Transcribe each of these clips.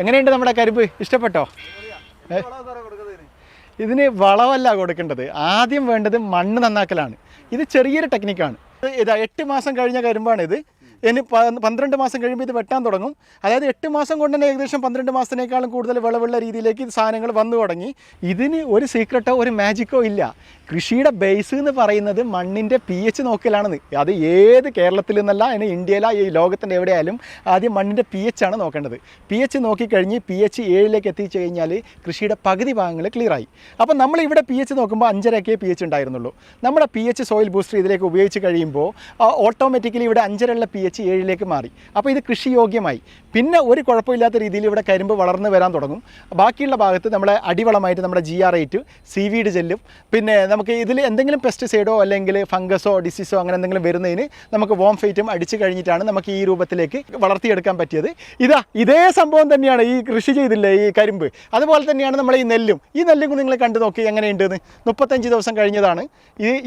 എങ്ങനെയുണ്ട് നമ്മുടെ കരിപ്പ് ഇഷ്ടപ്പെട്ടോ? ഇതിന് വളമല്ല കൊടുക്കേണ്ടത്. ആദ്യം വേണ്ടത് മണ്ണ് നന്നാക്കലാണ്. ഇത് ചെറിയൊരു ടെക്നിക്കാണ് ഇതാ എട്ട് മാസം കഴിഞ്ഞ കരിമ്പാണ് ഇത്. ഇനി പന്ത്രണ്ട് മാസം കഴിയുമ്പോൾ ഇത് വെട്ടാൻ തുടങ്ങും. അതായത് എട്ട് മാസം കൊണ്ട് തന്നെ ഏകദേശം പന്ത്രണ്ട് മാസത്തിനേക്കാളും കൂടുതൽ വിളവുള്ള രീതിയിലേക്ക് ഇത് സാധനങ്ങൾ വന്നു തുടങ്ങി. ഇതിന് ഒരു സീക്രട്ടോ ഒരു മാജിക്കോ ഇല്ല. കൃഷിയുടെ ബേസ് എന്ന് പറയുന്നത് മണ്ണിന്റെ പി എച്ച് നോക്കലാണെന്ന്. അത് ഏത് കേരളത്തിൽ നിന്നല്ല ഇനി ഇന്ത്യയില ഈ ലോകത്തിന്റെ എവിടെയായാലും ആദ്യം മണ്ണിന്റെ പി എച്ച് ആണ് നോക്കേണ്ടത്. പി എച്ച് നോക്കിക്കഴിഞ്ഞ് പി എച്ച് ഏഴിലേക്ക് എത്തിച്ചു കഴിഞ്ഞാൽ കൃഷിയുടെ പകുതി ഭാഗങ്ങൾ ക്ലിയറായി അപ്പോൾ നമ്മൾ ഇവിടെ പി എച്ച് നോക്കുമ്പോൾ അഞ്ചരക്കേ പി എച്ച് ഉണ്ടായിരുന്നുള്ളൂ. നമ്മുടെ പി എച്ച് സോയിൽ ബൂസ്റ്റർ ഇതിലേക്ക് ഉപയോഗിച്ച് കഴിയുമ്പോൾ ഓട്ടോമാറ്റിക്കലി ഇവിടെ അഞ്ചരയുള്ള പി ഏഴിലേക്ക് മാറി. അപ്പോൾ ഇത് കൃഷിയോഗ്യമായി. പിന്നെ ഒരു കുഴപ്പമില്ലാത്ത രീതിയിൽ ഇവിടെ കരിമ്പ് വളർന്നു വരാൻ തുടങ്ങും. ബാക്കിയുള്ള ഭാഗത്ത് നമ്മളെ അടിവളമായിട്ട് നമ്മുടെ ജി ആർ എയ്റ്റ് സീവീഡ് ജെല്ലും പിന്നെ നമുക്ക് ഇതിൽ എന്തെങ്കിലും പെസ്റ്റിസൈഡോ അല്ലെങ്കിൽ ഫംഗസോ ഡിസീസോ അങ്ങനെ എന്തെങ്കിലും വരുന്നതിന് നമുക്ക് വോം ഫൈറ്റും അടിച്ചു കഴിഞ്ഞിട്ടാണ് നമുക്ക് ഈ രൂപത്തിലേക്ക് വളർത്തിയെടുക്കാൻ പറ്റിയത്. ഇതാ ഇതേ സംഭവം തന്നെയാണ് ഈ കൃഷി ചെയ്തില്ലേ ഈ കരിമ്പ്. അതുപോലെ തന്നെയാണ് നമ്മൾ ഈ നെല്ലും. ഈ നെല്ലും നിങ്ങൾ കണ്ടു നോക്കി എങ്ങനെയുണ്ടെന്ന്. മുപ്പത്തഞ്ച് ദിവസം കഴിഞ്ഞതാണ്.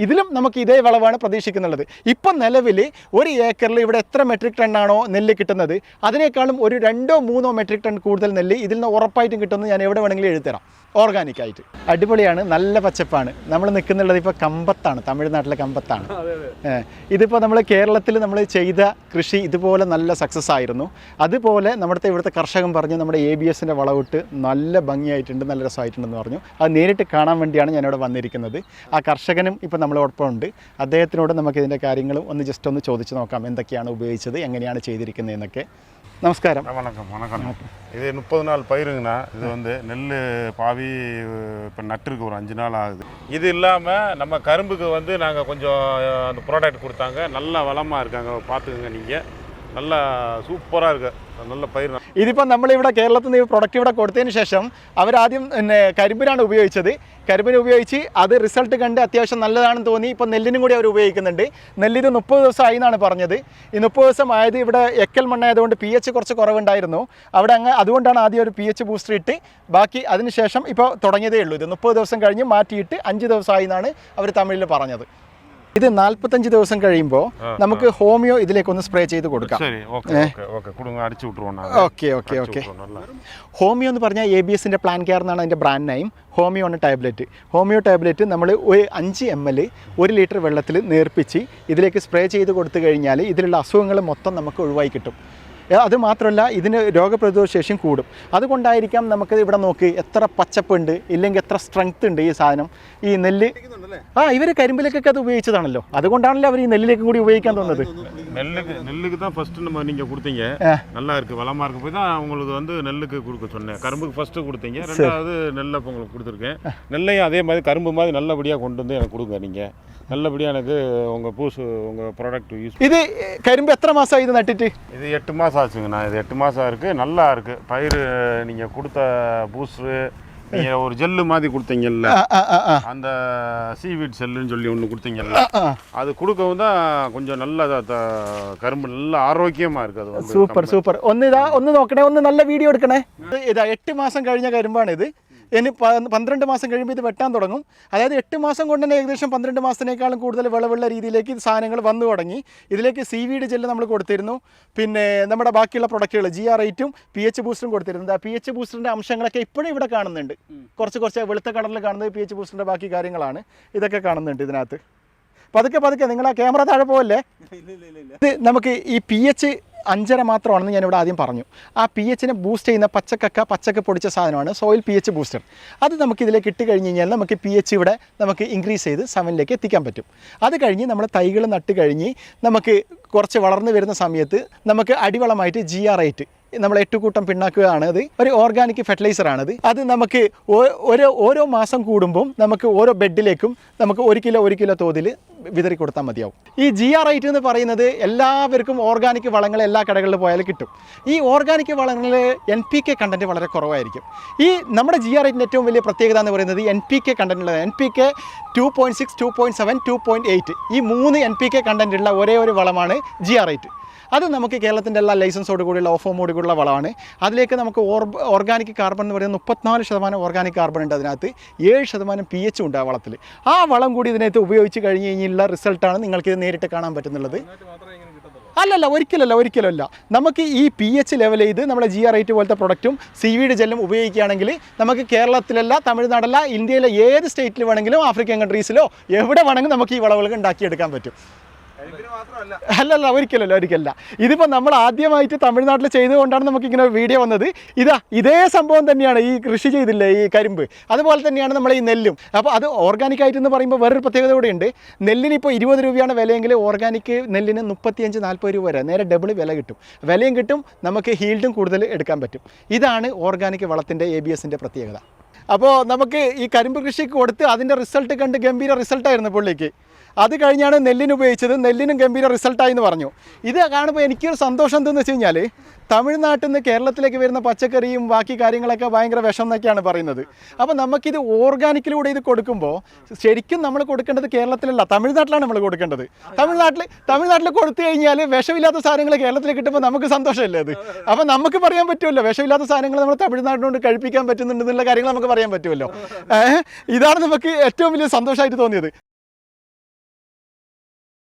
ഇതിലും നമുക്ക് ഇതേ വളവാണ് പ്രതീക്ഷിക്കുന്നുള്ളത്. ഇപ്പം നിലവിൽ ഒരു ഏക്കറിൽ ഇവിടെ എത്ര മെട്രിക് ടണ്ണാണോ നെല്ല് കിട്ടുന്നത്? അതിനേക്കാളും ഒരു രണ്ടോ മൂന്നോ മെട്രിക് ടൺ കൂടുതൽ നെല്ല് ഇതിൽ നിന്ന് ഉറപ്പായിട്ടും കിട്ടുമെന്ന് ഞാൻ എവിടെ വേണമെങ്കിലും എഴുതരാം. ഓർഗാനിക് ആയിട്ട്. അടിപൊളിയാണ് നല്ല പച്ചപ്പാണ്. നമ്മൾ നിൽക്കുന്നുള്ളത് ഇപ്പോൾ കമ്പത്താണ് തമിഴ്നാട്ടിലെ കമ്പത്താണ്. ഇതിപ്പോൾ നമ്മൾ കേരളത്തിൽ നമ്മൾ ചെയ്ത കൃഷി ഇതുപോലെ നല്ല സക്സസ് ആയിരുന്നു. അതുപോലെ നമ്മുടെ ഇവിടുത്തെ കർഷകൻ പറഞ്ഞു നമ്മുടെ എ ബി എസിന്റെ വളവിട്ട് നല്ല ഭംഗിയായിട്ടുണ്ട് നല്ല രസമായിട്ടുണ്ടെന്ന് പറഞ്ഞു. അത് നേരിട്ട് കാണാൻ വേണ്ടിയാണ് ഞാനിവിടെ വന്നിരിക്കുന്നത്. ആ കർഷകനും ഇപ്പോൾ നമ്മളോടൊപ്പം ഉണ്ട്. അദ്ദേഹത്തിനോട് നമുക്ക് ഇതിന്റെ കാര്യങ്ങളും ഒന്ന് ജസ്റ്റ് ഒന്ന് ചോദിച്ചു നോക്കാം എന്തൊക്കെയാണ് ഉപയോഗിച്ചത് എങ്ങനെയാണ് ചെയ്തിരിക്കുന്നതെന്നൊക്കെ നമസ്കാരം வணக்கம் வணக்கம் இது முப்பது நாள் பயிருங்கண்ணா இது வந்து நெல் பாவி இப்போ நட்டுருக்கு ஒரு அஞ்சு நாள் ஆகுது இது இல்லாமல் நம்ம கரும்புக்கு வந்து நாங்கள் கொஞ்சம் அந்த ப்ராடக்ட் கொடுத்தாங்க நல்லா வளமாக இருக்காங்க பார்த்துக்குங்க நீங்கள் நல்லா சூப்பராக இருக்கு நல்ல பயிர் ഇതിപ്പോൾ നമ്മളിവിടെ കേരളത്തിൽ നിന്ന് ഈ പ്രൊഡക്റ്റ് ഇവിടെ കൊടുത്തതിന് ശേഷം അവരാദ്യം പിന്നെ കരിമ്പിനാണ് ഉപയോഗിച്ചത് കരിമ്പിന് ഉപയോഗിച്ച് അത് റിസൾട്ട് കണ്ട് അത്യാവശ്യം നല്ലതാണെന്ന് തോന്നി ഇപ്പോൾ നെല്ലിനും കൂടി അവർ ഉപയോഗിക്കുന്നുണ്ട് നെല്ലിത് മുപ്പത് ദിവസമായി എന്നാണ് പറഞ്ഞത് ഈ മുപ്പത് ദിവസം ആയത് ഇവിടെ എക്കൽ മണ്ണായതുകൊണ്ട് പി എച്ച് കുറച്ച് കുറവുണ്ടായിരുന്നു അവിടെ അങ്ങ് അതുകൊണ്ടാണ് ആദ്യം ഒരു പി എച്ച് ബൂസ്റ്റർ ഇട്ട് ബാക്കി അതിനുശേഷം ഇപ്പോൾ തുടങ്ങിയതേ ഉള്ളൂ ഇത് മുപ്പത് ദിവസം കഴിഞ്ഞ് മാറ്റിയിട്ട് അഞ്ച് ദിവസമായി എന്നാണ് അവർ തമിഴിൽ പറഞ്ഞത് ഇത് നാല്പത്തഞ്ച് ദിവസം കഴിയുമ്പോൾ നമുക്ക് ഹോമിയോ ഇതിലേക്ക് ഒന്ന് സ്പ്രേ ചെയ്ത് കൊടുക്കാം. Okay okay okay. ഹോമിയോ എന്ന് പറഞ്ഞാൽ എ ബി എസിന്റെ പ്ലാൻ കെയർ എന്നാണ് അതിന്റെ ബ്രാൻഡ് നെയിം ഹോമിയോ ആണ് ടാബ്ലറ്റ് ഹോമിയോ ടാബ്ലറ്റ് നമ്മൾ ഒരു അഞ്ച് എം എൽ ഒരു ലിറ്റർ വെള്ളത്തിൽ നേർപ്പിച്ച് ഇതിലേക്ക് സ്പ്രേ ചെയ്ത് കൊടുത്തു കഴിഞ്ഞാൽ ഇതിലുള്ള അസുഖങ്ങൾ മൊത്തം നമുക്ക് ഒഴിവായി കിട്ടും. ഏ, അത് മാത്രമല്ല ഇതിന് രോഗപ്രതിരോധ ശേഷിയും കൂടും അതുകൊണ്ടായിരിക്കാം നമുക്ക് ഇവിടെ നോക്ക് എത്ര പച്ചപ്പുണ്ട് ഇല്ലെങ്കിൽ എത്ര സ്ട്രെങ്ത് ഉണ്ട് ഈ സാധനം ഈ നെല്ല് ആ ഇവർ കരിമ്പിലേക്കൊക്കെ അത് ഉപയോഗിച്ചതാണല്ലോ അതുകൊണ്ടാണല്ലോ അവർ ഈ നെല്ലിലേക്കും കൂടി ഉപയോഗിക്കാൻ തോന്നുന്നത് நெல்லுக்கு நெல்லுக்கு தான் ஃபர்ஸ்ட் நம்ம நீங்க கொடுத்தீங்க ஆ. நல்லா இருக்கு வளமா இருக்கு போய் தான் உங்களுக்கு வந்து நெல்லுக்கு கொடுக்க சொன்னேன் கரும்புக்கு ஃபர்ஸ்ட் கொடுத்தீங்க ரெண்டாவது நெல்லை இப்போ உங்களுக்கு கொடுத்துருக்கேன் நெல்லையும் அதே மாதிரி கரும்பு மாதிரி நல்லபடியாக கொண்டு வந்து எனக்கு கொடுங்க நீங்க நல்லபடியாக எனக்கு உங்க பூசு உங்க ப்ராடக்ட் யூஸ் ഇത് കരിമ്പ് എത്ര മാസമായി ഇത് நட்டுட்டு இது எட்டு மாதம் ஆச்சுங்கண்ணா இது எட்டு மாதம் இருக்கு நல்லா இருக்கு பயிர் நீங்க கொடுத்த பூஸ்டரு நீங்க ஒரு ஜெல்லு மாதிரி கொடுத்தீங்கல்ல ആ ആ ആ ആ அந்த சீவீட் செல்லுன்னு சொல்லி ஒன்று கொடுத்தீங்கல்ல ആ அது கொடுக்கவும் தான் கொஞ்சம் நல்ல த- த- கரும்பு நல்ல ஆரோக்கியமா இருக்கு அது வந்து സൂപ്പർ സൂപ്പർ ഒന്ന് ഇതാ ഒന്ന് നോക്കണേ ഒന്ന് നല്ല വീഡിയോ എടുക്കണേ ഇത് ഇതാ എട്ട് മാസം കഴിഞ്ഞ കരിമ്പാണ് ഇത് ഇനി പന്ത്രണ്ട് മാസം കഴിയുമ്പോൾ ഇത് വെട്ടാൻ തുടങ്ങും. അതായത് എട്ട് മാസം കൊണ്ട് തന്നെ ഏകദേശം പന്ത്രണ്ട് മാസത്തിനേക്കാളും കൂടുതൽ വിളവുള്ള രീതിയിലേക്ക് സാധനങ്ങൾ വന്നു തുടങ്ങി. ഇതിലേക്ക് സി വീഡ് ജെല്ല് നമ്മൾ കൊടുത്തിരുന്നു. പിന്നെ നമ്മുടെ ബാക്കിയുള്ള പ്രൊഡക്റ്റുകൾ ജി ആർ എയ്റ്റും പി എച്ച് ബൂസ്റ്ററും കൊടുത്തിരുന്നത് ആ പി എച്ച് ബൂസ്റ്ററിന്റെ അംശങ്ങളൊക്കെ ഇപ്പോഴും ഇവിടെ കാണുന്നുണ്ട്. കുറച്ച് കുറച്ച് വെളുത്ത കളറിൽ കാണുന്നത് പി എച്ച് ബൂസ്റ്ററിന്റെ ബാക്കി കാര്യങ്ങളാണ്. ഇതൊക്കെ കാണുന്നുണ്ട് ഇതിനകത്ത്. പതുക്കെ പതുക്കെ നിങ്ങൾ ആ ക്യാമറ താഴെ പോവല്ലേ? ഇത് നമുക്ക് ഈ പി എച്ച് അഞ്ചര മാത്രമാണെന്ന് ഞാനിവിടെ ആദ്യം പറഞ്ഞു. ആ പി എച്ചിനെ ബൂസ്റ്റ് ചെയ്യുന്ന പച്ചക്കക്ക പച്ചക്ക പൊടിച്ച സാധനമാണ് സോയിൽ പി എച്ച് ബൂസ്റ്റർ അത് നമുക്ക് ഇതിലേക്ക് ഇട്ട് കഴിഞ്ഞ് കഴിഞ്ഞാൽ നമുക്ക് പി എച്ച് ഇവിടെ നമുക്ക് ഇൻക്രീസ് ചെയ്ത് സെവനിലേക്ക് എത്തിക്കാൻ പറ്റും. അത് കഴിഞ്ഞ് നമ്മൾ തൈകൾ നട്ട് കഴിഞ്ഞ് നമുക്ക് കുറച്ച് വളർന്നു വരുന്ന സമയത്ത് നമുക്ക് അടിവളമായിട്ട് ജി ആർ ഐറ്റ് നമ്മൾ എട്ടുകൂട്ടം അത് ഒരു ഓർഗാനിക് ഫെർട്ടിലൈസർ ആണ് അത് നമുക്ക് ഓരോ ഓരോ മാസം കൂടുമ്പോൾ നമുക്ക് ഓരോ ബെഡിലേക്കും നമുക്ക് ഒരു കിലോ ഒരു കിലോ തോതിൽ വിതറി കൊടുത്താൽ മതിയാവും. ഈ ജി ആർ ഐറ്റ് എന്ന് പറയുന്നത് എല്ലാവർക്കും ഓർഗാനിക് വളങ്ങൾ എല്ലാ കടകളിലും പോയാൽ കിട്ടും. ഈ ഓർഗാനിക് വളങ്ങളിൽ എൻ പി കെ കണ്ടന്റ് വളരെ കുറവായിരിക്കും. ഈ നമ്മുടെ ജി ആർ ഐറ്റിന്റെ ഏറ്റവും വലിയ പ്രത്യേകത എന്ന് പറയുന്നത് N P K കണ്ടന്റുള്ളത് N P K two point six two point seven two point eight ഈ മൂന്ന് എൻ പി കെ കണ്ടന്റുള്ള ഒരേ ഒരു വളമാണ് ജി ആർ ഐറ്റ് അത് നമുക്ക് കേരളത്തിന്റെ എല്ലാ ലൈസൻസോട് കൂടിയുള്ള ഓഫോമോട് കൂടിയുള്ള വളമാണ്. അതിലേക്ക് നമുക്ക് ഓർഗാനിക് കാർബൺ എന്ന് പറയുന്നത് മുപ്പത്തിനാല് ശതമാനം ഓർഗാനിക് കാർബൺ ഉണ്ട് അതിനകത്ത്. ഏഴ് ശതമാനം പി എച്ച് ഉണ്ട് ആ വളത്തിൽ. ആ വളം കൂടി ഇതിനകത്ത് ഉപയോഗിച്ച് കഴിഞ്ഞ് കഴിഞ്ഞുള്ള റിസൾട്ടാണ് നിങ്ങൾക്ക് ഇത് നേരിട്ട് കാണാൻ പറ്റുന്നുള്ളത്. അല്ലല്ല ഒരിക്കലല്ല ഒരിക്കലല്ല. നമുക്ക് ഈ പി എച്ച് ലെവൽ ചെയ്ത് നമ്മുടെ ജി ആർ ഐറ്റ് പോലത്തെ പ്രൊഡക്റ്റും സി സീവീഡ് ജെല്ലും ഉപയോഗിക്കുകയാണെങ്കിൽ നമുക്ക് കേരളത്തിലല്ല തമിഴ്നാടല്ല ഇന്ത്യയിലെ ഏത് സ്റ്റേറ്റിൽ വേണമെങ്കിലും ആഫ്രിക്കൻ കൺട്രീസിലോ എവിടെ വേണമെങ്കിലും നമുക്ക് ഈ വളവുകൾ ഉണ്ടാക്കിയെടുക്കാൻ പറ്റും. അല്ലല്ല ഒരിക്കലല്ല ഒരിക്കലല്ല. ഇതിപ്പോൾ നമ്മൾ ആദ്യമായിട്ട് തമിഴ്നാട്ടിൽ ചെയ്തുകൊണ്ടാണ് നമുക്കിങ്ങനെ വീഡിയോ വന്നത്. ഇതാ ഇതേ സംഭവം തന്നെയാണ് ഈ കൃഷി ചെയ്തില്ലേ ഈ കരിമ്പ്. അതുപോലെ തന്നെയാണ് നമ്മൾ ഈ നെല്ലും. അപ്പോൾ അത് ഓർഗാനിക് ആയിട്ട് എന്ന് പറയുമ്പോൾ വേറൊരു പ്രത്യേകത കൂടെ ഉണ്ട്. നെല്ലിന് ഇപ്പോൾ ഇരുപത് രൂപയാണ് വിലയെങ്കിൽ ഓർഗാനിക് നെല്ലിന് മുപ്പത്തിയഞ്ച് നാൽപ്പത് രൂപ വരെ. നേരെ ഡബിൾ വില കിട്ടും. വിലയും കിട്ടും നമുക്ക് ഹീൽഡും കൂടുതൽ എടുക്കാൻ പറ്റും. ഇതാണ് ഓർഗാനിക് വളത്തിന്റെ എ ബി എസിന്റെ പ്രത്യേകത. അപ്പോൾ നമുക്ക് ഈ കരിമ്പ് കൃഷിക്ക് കൊടുത്ത് അതിന്റെ റിസൾട്ട് കണ്ട് ഗംഭീര റിസൾട്ടായിരുന്നു പുള്ളിക്ക്. അത് കഴിഞ്ഞാണ് നെല്ലിന് ഉപയോഗിച്ചത്. നെല്ലിനും ഗംഭീര റിസൾട്ടായി എന്ന് പറഞ്ഞു. ഇത് കാണുമ്പോൾ എനിക്കൊരു സന്തോഷം എന്തെന്ന് വെച്ച് കഴിഞ്ഞാൽ തമിഴ്നാട്ടിൽ നിന്ന് കേരളത്തിലേക്ക് വരുന്ന പച്ചക്കറിയും ബാക്കി കാര്യങ്ങളൊക്കെ ഭയങ്കര വിഷം എന്നൊക്കെയാണ് പറയുന്നത്. അപ്പോൾ നമുക്കിത് ഓർഗാനിക്കിലൂടെ ഇത് കൊടുക്കുമ്പോൾ ശരിക്കും നമ്മൾ കൊടുക്കേണ്ടത് കേരളത്തിലല്ല തമിഴ്നാട്ടിലാണ് നമ്മൾ കൊടുക്കേണ്ടത്. തമിഴ്നാട്ടിൽ തമിഴ്നാട്ടിൽ കൊടുത്തു കഴിഞ്ഞാൽ വിഷമില്ലാത്ത സാധനങ്ങൾ കേരളത്തിൽ കിട്ടുമ്പോൾ നമുക്ക് സന്തോഷമല്ലേ അത്? അപ്പോൾ നമുക്ക് പറയാൻ പറ്റുമല്ലോ വിഷമില്ലാത്ത സാധനങ്ങൾ നമ്മൾ തമിഴ്നാട്ടിനോട് കഴിപ്പിക്കാൻ പറ്റുന്നുണ്ടെന്നുള്ള കാര്യങ്ങൾ നമുക്ക് പറയാൻ പറ്റുമല്ലോ. ഇതാണ് നമുക്ക് ഏറ്റവും വലിയ സന്തോഷമായിട്ട് തോന്നിയത്.